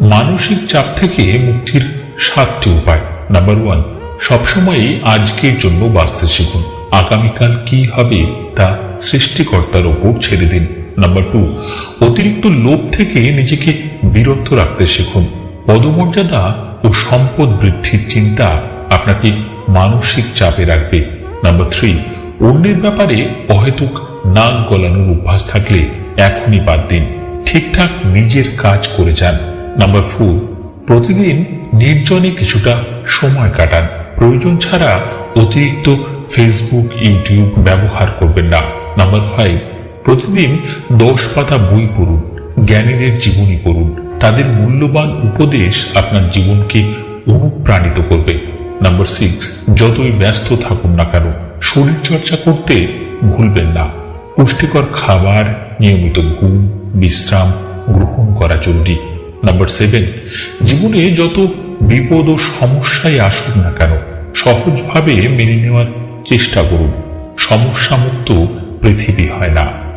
মানসিক চাপ থেকে মুক্তির সাতটি উপায়। নাম্বার ওয়ান সবসময়ই আজকের জন্য বাঁচতে শিখুন। আগামীকাল কি হবে তা সৃষ্টিকর্তার ওপর ছেড়ে দিন। নাম্বার টু অতিরিক্ত লোভ থেকে নিজেকে বিরত রাখতে শিখুন। পদমর্যাদা ও সম্পদ বৃদ্ধির চিন্তা আপনাকে মানসিক চাপে রাখবে। নাম্বার থ্রি অন্যের ব্যাপারে অহেতুক নাক গলানোর অভ্যাস থাকলে এখনই বাদ দিন। ঠিকঠাক নিজের কাজ করে যান। নাম্বার ফোর প্রতিদিন নির্জনে কিছুটা সময় কাটান। প্রয়োজন ছাড়া অতিরিক্ত ফেসবুক ইউটিউব ব্যবহার করবেন না। নাম্বার ফাইভ প্রতিদিন দশ পাতা বই পড়ুন, জ্ঞানীদের জীবনী পড়ুন। তাদের মূল্যবান উপদেশ আপনার জীবনকে অনুপ্রাণিত করবে। নাম্বার সিক্স যতই ব্যস্ত থাকুন না কেন শরীর চর্চা করতে ভুলবেন না। পুষ্টিকর খাবার, নিয়মিত ঘুম, বিশ্রাম, গ্রহণ করা জরুরি। নাম্বার সেভেন জীবনে যত বিপদ ও সমস্যায় আসুক না কেন, সহজভাবে মেনে নেওয়ার চেষ্টা করুন। সমস্যা মুক্ত পৃথিবী হয় না।